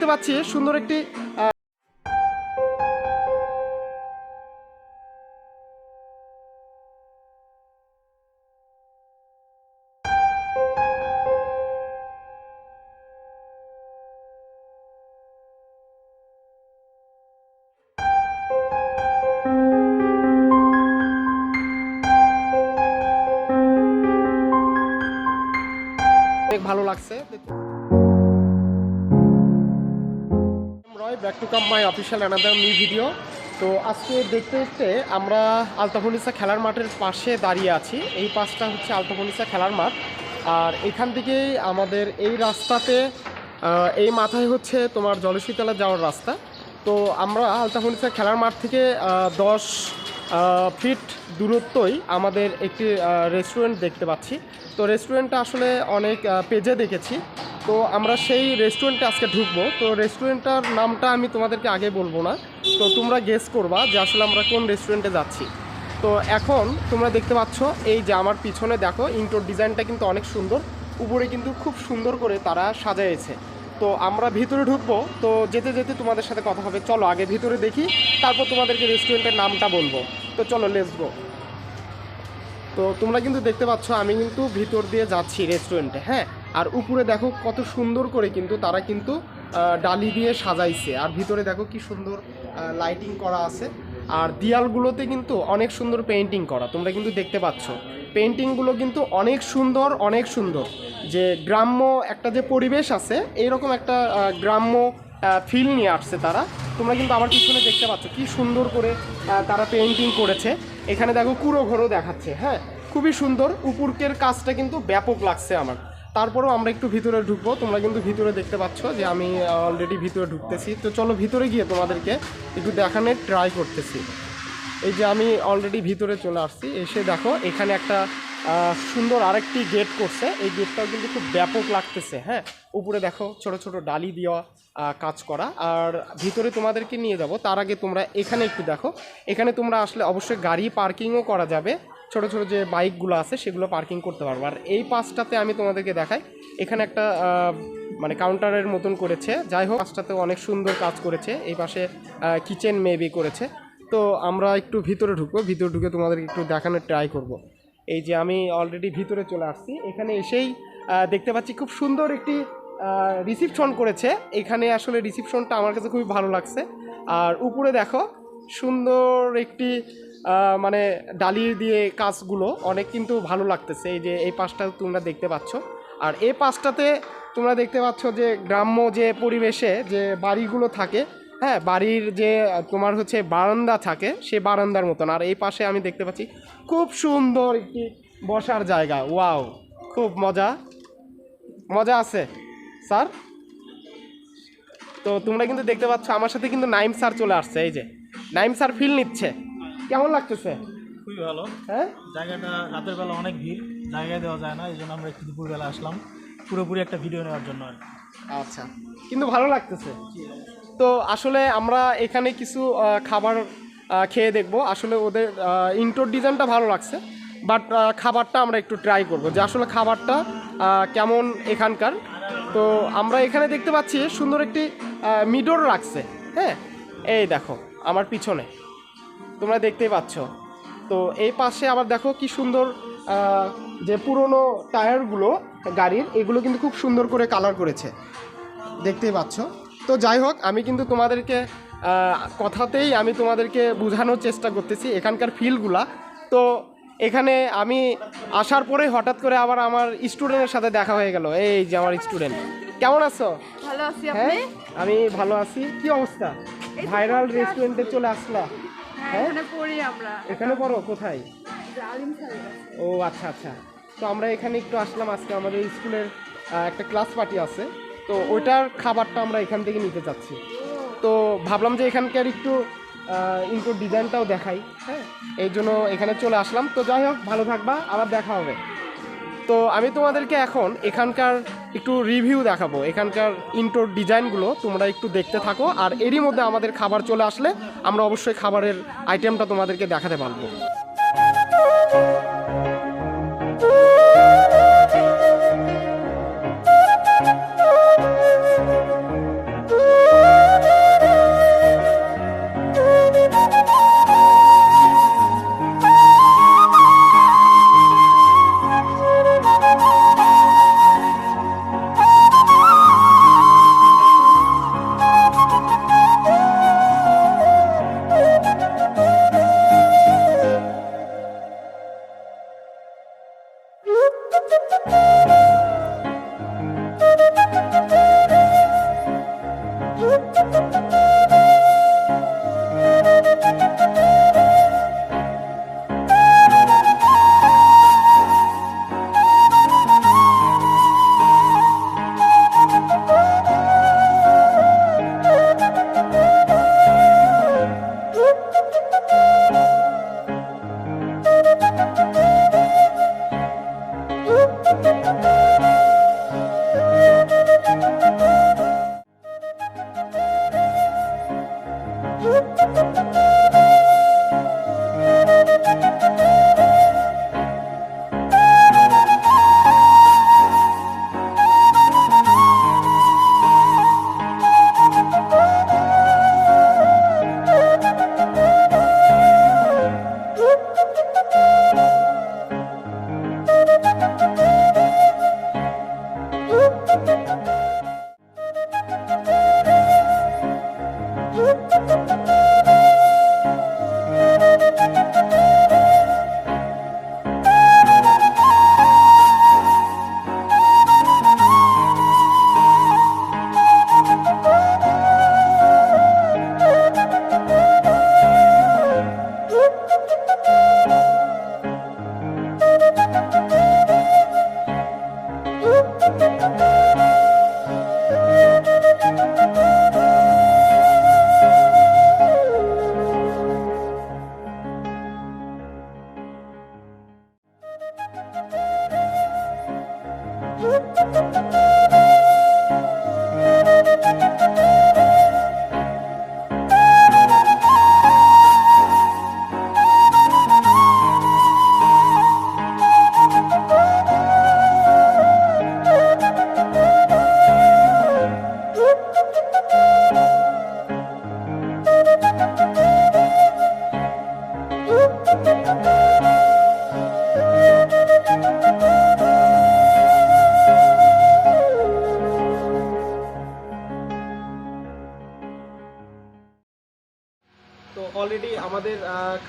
দেখতে পাচ্ছি সুন্দর একটি ভালো লাগছে। Back to come my official another new video তো আজকে দেখতে দেখতে আমরা আলতাফনিসা খেলার মাঠের পাশে দাঁড়িয়ে আছি। এই পাশটা হচ্ছে আলতাফনিসা খেলার মাঠ। আর এখান থেকেই আমাদের এই রাস্তাতে এই মাথায় হচ্ছে তোমার জলশীতলা যাওয়ার রাস্তা। তো আমরা আলতাফনিসা খেলার মাঠ থেকে দশ ফিট দূরত্বই আমাদের একটি রেস্টুরেন্ট দেখতে পাচ্ছি। তো রেস্টুরেন্টটা আসলে অনেক পেজে দেখেছি। তো আমরা সেই রেস্টুরেন্টে আজকে ঢুকবো। তো রেস্টুরেন্টটার নামটা আমি তোমাদেরকে আগে বলব না। তো তোমরা গেস করবা যে আসলে আমরা কোন রেস্টুরেন্টে যাচ্ছি। তো এখন তোমরা দেখতে পাচ্ছ, এই যে আমার পিছনে দেখো ইনডোর ডিজাইনটা কিন্তু অনেক সুন্দর। উপরে কিন্তু খুব সুন্দর করে তারা সাজাইছে। তো আমরা ভিতরে ঢুকবো। তো যেতে যেতে তোমাদের সাথে কথা হবে। চলো আগে ভিতরে দেখি, তারপর তোমাদেরকে রেস্টুরেন্টের নামটা বলব। তো চলো লেটস গো তো তোমরা কিন্তু দেখতে পাচ্ছ, আমি কিন্তু ভিতর দিয়ে যাচ্ছি রেস্টুরেন্টে হ্যাঁ? আর উপরে দেখো কত সুন্দর করে কিন্তু তারা কিন্তু ডালি দিয়ে সাজাইছে। আর ভিতরে দেখো কি সুন্দর লাইটিং করা আছে। আর দেয়ালগুলোতে কিন্তু অনেক সুন্দর পেন্টিং করা। তোমরা কিন্তু দেখতে পাচ্ছ। পেন্টিংগুলো কিন্তু অনেক সুন্দর অনেক সুন্দর। যে গ্রাম্য একটা যে পরিবেশ আছে এইরকম একটা গ্রাম্য ফিল নিয়ে আসছে তারা। তোমরা কিন্তু আমার পিছনে দেখতে পাচ্ছ কি সুন্দর করে তারা পেন্টিং করেছে। এখানে দেখো কুড়ো ঘরও দেখাচ্ছে হ্যাঁ? খুবই সুন্দর। উপরকের কাজটা কিন্তু ব্যাপক লাগছে আমার। তারপরেও আমরা একটু ভিতরে ঢুকবো। তোমরা কিন্তু ভিতরে দেখতে পাচ্ছ যে আমি অলরেডি ভিতরে ঢুকতেছি। তো চলো ভিতরে গিয়ে তোমাদেরকে একটু দেখানোর ট্রাই করতেছি। এই যে আমি অলরেডি ভিতরে চলে আসছি। এসে দেখো, এখানে একটা সুন্দর আরেকটি গেট করছে। এই গেটটাও কিন্তু খুব ব্যাপক লাগতেছে হ্যাঁ? উপরে দেখো, ছোট ছোট ডালি দেওয়া কাজ করা। আর ভিতরে তোমাদেরকে নিয়ে যাব। তার আগে তোমরা এখানে একটু দেখো। এখানে তোমরা আসলে অবশ্যই গাড়ি পার্কিংও করা যাবে। ছোট ছোট যে বাইকগুলো আছে, সেগুলো পার্কিং করতে পারব। আর এই পাশটাতে আমি তোমাদেরকে দেখাই। এখানে একটা মানে কাউন্টারের মতন করেছে। যাই হোক পাশটাতে অনেক সুন্দর কাজ করেছে। এই পাশে কিচেন মেবি করেছে। তো আমরা একটু ভিতরে ঢুকবো। ভিতরে ঢুকে তোমাদেরকে একটু দেখানোর ট্রাই করব। এই যে আমি অলরেডি ভিতরে চলে আসছি। এখানে এসেই দেখতে পাচ্ছি খুব সুন্দর একটি রিসিপশন করেছে। এখানে আসলে রিসিপশনটা আমার কাছে খুবই ভালো লাগছে। আর উপরে দেখো সুন্দর একটি মানে ডালি দিয়ে কাজগুলো অনেক কিন্তু ভালো লাগতেছে। এই যে এই পাশটা তোমরা দেখতে পাচ্ছ। আর এই পাশটাতে তোমরা দেখতে পাচ্ছ যে গ্রাম্য যে পরিবেশে যে বাড়িগুলো থাকে হ্যাঁ বাড়ির যে তোমার হচ্ছে বারান্দা থাকে, সে বারান্দার মতন। আর এই পাশে আমি দেখতে পাচ্ছি খুব সুন্দর একটি বসার জায়গা। ওয়াও, খুব মজা। মজা আছে, স্যার। তো তোমরা কিন্তু দেখতে পাচ্ছ, আমার সাথে কিন্তু নাইম স্যার চলে আসছে, এই যে। নাইম স্যার ফিল নিচ্ছে। কেমন লাগতেছে? খুবই ভালো। হ্যাঁ? জায়গাটা রাতের বেলা অনেক ভিড় জায়গায় দেওয়া যায় না এই জন্য আমরা একটু দুপুরবেলা আসলাম। পুরোপুরি একটা ভিডিও নেওয়ার জন্য আর আচ্ছা কিন্তু ভালো লাগতেছে। তো আসলে আমরা এখানে কিছু খাবার খেয়ে দেখব। আসলে ওদের ইনডোর ডিজাইনটা ভালো লাগছে বাট খাবারটা আমরা একটু ট্রাই করব। যে আসলে খাবারটা কেমন এখানকার। তো আমরা এখানে দেখতে পাচ্ছি সুন্দর একটি মিডোর রাখছে। হ্যাঁ? এই দেখো। আমার পিছনে। তোমরা দেখতেই পাচ্ছ। তো এই পাশে আবার দেখো কি সুন্দর যে পুরনো টায়ারগুলো গাড়ির এগুলো কিন্তু খুব সুন্দর করে কালার করেছে। দেখতেই পাচ্ছ। তো যাই হোক আমি কিন্তু তোমাদেরকে কথাতেই আমি তোমাদেরকে বোঝানোর চেষ্টা করতেছি এখানকার ফিলগুলা তো এখানে আমি আসার পরে হঠাৎ করে আবার আমার স্টুডেন্টের সাথে দেখা হয়ে গেল। এই যে আমার স্টুডেন্ট কেমন আছো? ভালো আছি হ্যাঁ আপনি? আমি ভালো আছি। কি অবস্থা? ভাইরাল রেস্টুরেন্টে চলে আসলা? হ্যাঁ এখানে পড়ি আমরা। এখানে পড়ো? কোথায়? ও আচ্ছা আচ্ছা। তো আমরা এখানে একটু আসলাম আজকে। আমাদের স্কুলের একটা ক্লাস পার্টি আছে। তো ওইটার খাবারটা আমরা এখান থেকে নিতে চাচ্ছি তো ভাবলাম যে এখানকার একটু ইনপুট ডিজাইনটাও দেখাই হ্যাঁ? এই জন্য এখানে চলে আসলাম। তো যাই হোক ভালো থাকবা। আবার দেখা হবে। তো আমি তোমাদেরকে এখন এখানকার একটু রিভিউ দেখাবো। এখানকার ইনটোর ডিজাইনগুলো তোমরা একটু দেখতে থাকো। আর এরই মধ্যে আমাদের খাবার চলে আসলে আমরা অবশ্যই খাবারের আইটেমটা তোমাদেরকে দেখাতে পারব।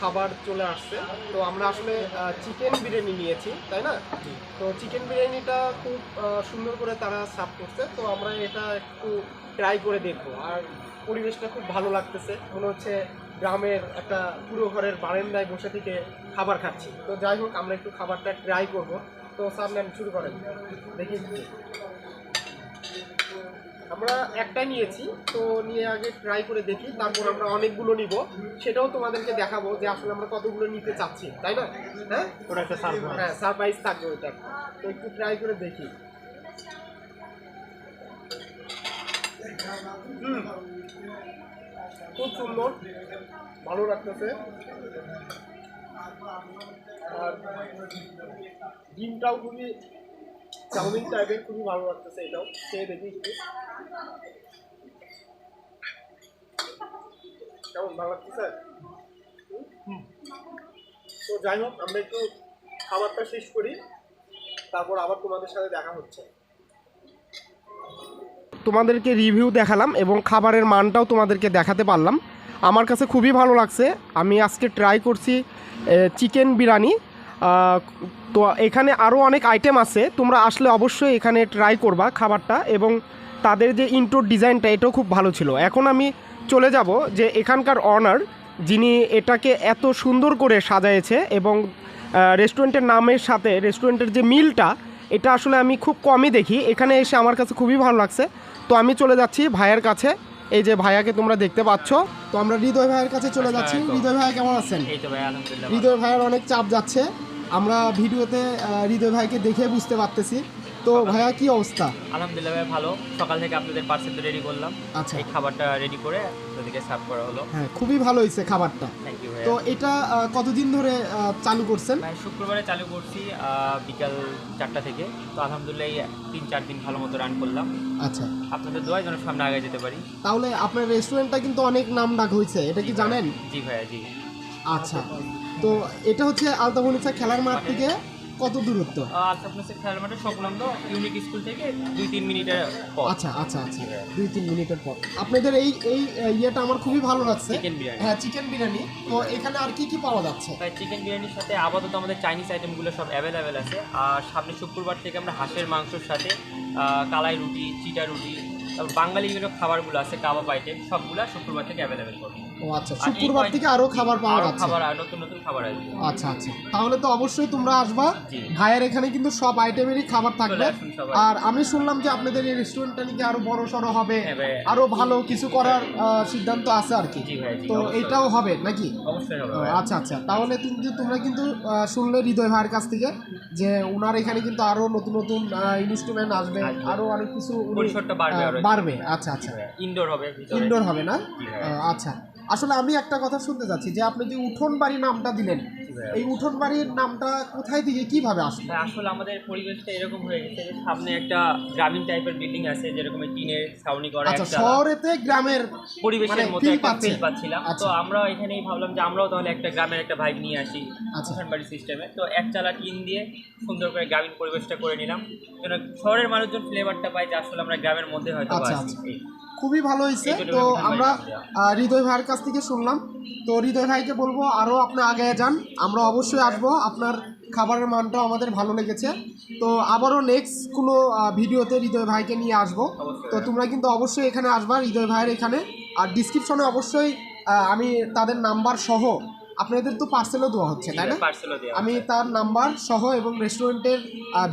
খাবার চলে আসছে। তো আমরা আসলে চিকেন বিরিয়ানি নিয়েছি তাই না? তো চিকেন বিরিয়ানিটা খুব সুন্দর করে তারা সার্ভ করছে। তো আমরা এটা একটু ট্রাই করে দেখব। আর পরিবেশটা খুব ভালো লাগতেছে। মনে হচ্ছে গ্রামের একটা পুরো ঘরের বারান্দায় বসে থেকে খাবার খাচ্ছি। তো যাই হোক আমরা একটু খাবারটা ট্রাই করব। তো স্যার শুরু করেন। দেখি। আমরা একটাই নিয়েছি তো নিয়ে আগে ট্রাই করে দেখি তারপর আমরা অনেকগুলো নিব। সেটাও তোমাদেরকে দেখাবো যে আসলে আমরা কতগুলো নিতে চাচ্ছি তাই না? হ্যাঁ? ওটা একটা হ্যাঁ সারপ্রাইজ থাকবে ওইটা। তো একটু ট্রাই করে দেখি। খুব সুন্দর ভালো লাগতেছে। আর ডিমটাও খুবই চাউমিন টাইপের খুবই ভালো লাগতেছে এটাও। খেয়ে দেখি একটু। কেমন ভালো লাগতেছে। তো যাই হোক আমরা একটু খাবারটা শেষ করি। তারপর আবার তোমাদের সাথে দেখা হচ্ছে। তোমাদেরকে রিভিউ দেখালাম এবং খাবারের মানটাও তোমাদেরকে দেখাতে পারলাম। আমার কাছে খুবই ভালো লাগছে। আমি আজকে ট্রাই করছি চিকেন বিরিয়ানি। তো এখানে আরও অনেক আইটেম আছে। তোমরা আসলে অবশ্যই এখানে ট্রাই করবা খাবারটা এবং তাদের যে ইনটোর ডিজাইনটা এটাও খুব ভালো ছিল। এখন আমি চলে যাব যে এখানকার অনার যিনি এটাকে এত সুন্দর করে সাজায়েছে এবং রেস্টুরেন্টের নামের সাথে রেস্টুরেন্টের যে মিলটা এটা আসলে আমি খুব কমই দেখি। এখানে এসে আমার কাছে খুবই ভালো লাগছে। তো আমি চলে যাচ্ছি ভাইয়ের কাছে। এই যে ভাইয়াকে তোমরা দেখতে পাচ্ছ। তো আমরা হৃদয় ভাইয়ের কাছে চলে যাচ্ছি। হৃদয় ভাই কেমন আছেন। হৃদয় ভাইয়ের অনেক চাপ যাচ্ছে। আমরা ভিডিওতে হৃদয় ভাইকে দেখে বুঝতে পারতেছি। তো ভাইয়া কি অবস্থা? আলহামদুলিল্লাহ ভাই ভালো। সকাল থেকে আপনাদের পার্সেল তো রেডি করলাম। আচ্ছা। এই খাবারটা রেডি করে আপনাদেরকে সার্ভ করা হলো। হ্যাঁ খুবই ভালো হয়েছে খাবারটা। থ্যাংক ইউ তো এটা কতদিন ধরে চালু করছেন? ভাই শুক্রবারে চালু করছি বিকাল চারটা থেকে। তো আলহামদুলিল্লাহ তিন চার দিন ভালো মতো রান করলাম। আচ্ছা। আপনাদের দোয়ায় যেন সামনে আগে যেতে পারি। তাহলে আপনার রেস্টুরেন্টটা কিন্তু অনেক নাম ডাক হয়েছে এটা কি জানেন? জি ভাইয়া জি। আচ্ছা। তো এটা হচ্ছে আলতাবনিসা খেলার মাঠ থেকে কত দূরত্ব? আচ্ছা খেলার মাঠে সংলগ্ন ইউনিক স্কুল থেকে দুই তিন মিনিটের আচ্ছা আচ্ছা আচ্ছা। দুই তিন মিনিটের পর আপনাদের এই এই ইয়েটা আমার খুবই ভালো লাগছে। চিকেন বিরিয়ানি হ্যাঁ চিকেন বিরিয়ানি তো এখানে আর কি কি পাওয়া যাচ্ছে? চিকেন বিরিয়ানির সাথে আপাতত আমাদের চাইনিজ আইটেমগুলো সব অ্যাভেলেবেল আছে। আর সামনে শুক্রবার থেকে আমরা হাঁসের মাংসর সাথে কালাই রুটি চিটা রুটি বাঙালি যেগুলো খাবারগুলো আছে কাবাব আইটেম সবগুলো শুক্রবার থেকে অ্যাভেলেবেল করব। ও আচ্ছা শুক্রবার থেকে আরও খাবার পাওয়া যাচ্ছে। খাবার নতুন খাবার আসবে আচ্ছা আচ্ছা। তাহলে তো অবশ্যই তোমরা আসবা। ভাইয়ের এখানে কিন্তু সব আইটেমেরই খাবার থাকবে। আর আমি শুনলাম যে আপনাদের এই রেস্টুরেন্টটা নাকি আরও বড় সড়ো হবে। হ্যাঁ আরও ভালো কিছু করার সিদ্ধান্ত আছে আর কি। তো এটাও হবে নাকি। আচ্ছা আচ্ছা। তাহলে কিন্তু তোমরা কিন্তু শুনলে হৃদয় ভাইয়ের কাছ থেকে যে ওনার এখানে কিন্তু আরও নতুন নতুন ইনস্ট্রুমেন্ট আসবে। আরও অনেক কিছু বাড়বে আচ্ছা আচ্ছা। ইনডোর হবে ইনডোর হবে না? আচ্ছা। আসলে আমি একটা কথা শুনতে চাচ্ছি যে আপনি যে উঠোন বাড়ি নামটা দিলেন এই উঠোন বাড়ির নামটা কোথায় থেকে কীভাবে আসলো? আসলে আমাদের পরিবেশটা এরকম হয়ে গেছে যে সামনে একটা গ্রামীণ টাইপের বিল্ডিং আছে যেরকম এই টিনের ছাউনি করা আচ্ছা শহরেতে গ্রামের পরিবেশের মানে মতো একটা ফিল পাচ্ছিলাম। আচ্ছা। তো আমরা এখানেই ভাবলাম যে আমরাও তাহলে একটা গ্রামের একটা ভাইব নিয়ে আসি আচ্ছা। বাড়ি সিস্টেমে তো এক চালা টিন দিয়ে সুন্দর করে গ্রামীণ পরিবেশটা করে নিলাম। যেন শহরের মানুষজন ফ্লেভারটা পায় যে আসলে আমরা গ্রামের মধ্যে হয়তো আছি আচ্ছা। খুবই ভালো হয়েছে। তো আমরা হৃদয় ভাইয়ের কাছ থেকে শুনলাম। তো হৃদয় ভাইকে বলব আরও আপনি আগে যান। আমরা অবশ্যই আসব। আপনার খাবারের মানটাও আমাদের ভালো লেগেছে। তো আবারও নেক্সট কোনো ভিডিওতে হৃদয় ভাইকে নিয়ে আসব। তো তোমরা কিন্তু অবশ্যই এখানে আসবা হৃদয় ভাইয়ের এখানে। আর ডিসক্রিপশনে অবশ্যই আমি তাদের নাম্বার সহ আপনাদের তো পার্সেলও দেওয়া হচ্ছে তাই না? আমি তার নাম্বার সহ এবং রেস্টুরেন্টের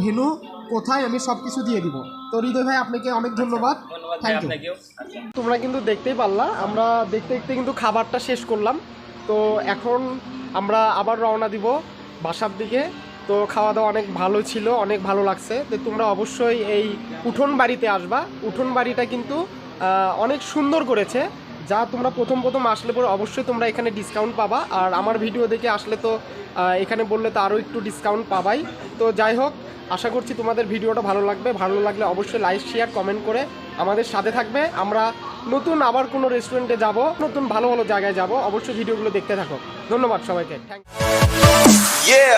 ভেনু কোথায় আমি সব কিছু দিয়ে দিব। তো হৃদয় ভাই আপনাকে অনেক ধন্যবাদ। থ্যাংক ইউ আচ্ছা তোমরা কিন্তু দেখতেই পারলা আমরা দেখতে দেখতে কিন্তু খাবারটা শেষ করলাম। তো এখন আমরা আবার রওনা দিব বাসার দিকে। তো খাওয়া দাওয়া অনেক ভালো ছিল অনেক ভালো লাগছে। তো তোমরা অবশ্যই এই উঠোন বাড়িতে আসবা। উঠোন বাড়িটা কিন্তু অনেক সুন্দর করেছে। যা তোমরা প্রথম প্রথম আসলে পরে অবশ্যই তোমরা এখানে ডিসকাউন্ট পাবা। আর আমার ভিডিও দেখে আসলে তো এখানে বললে তো আরও একটু ডিসকাউন্ট পাবাই। তো যাই হোক, আশা করছি তোমাদের ভিডিওটা ভালো লাগবে। ভালো লাগলে অবশ্যই লাইক শেয়ার কমেন্ট করে আমাদের সাথে থাকবে। আমরা নতুন আবার কোনো রেস্টুরেন্টে যাব, নতুন ভালো ভালো জায়গায় যাব, অবশ্যই ভিডিওগুলো দেখতে থাকো। ধন্যবাদ সবাইকে। Thank Yeah.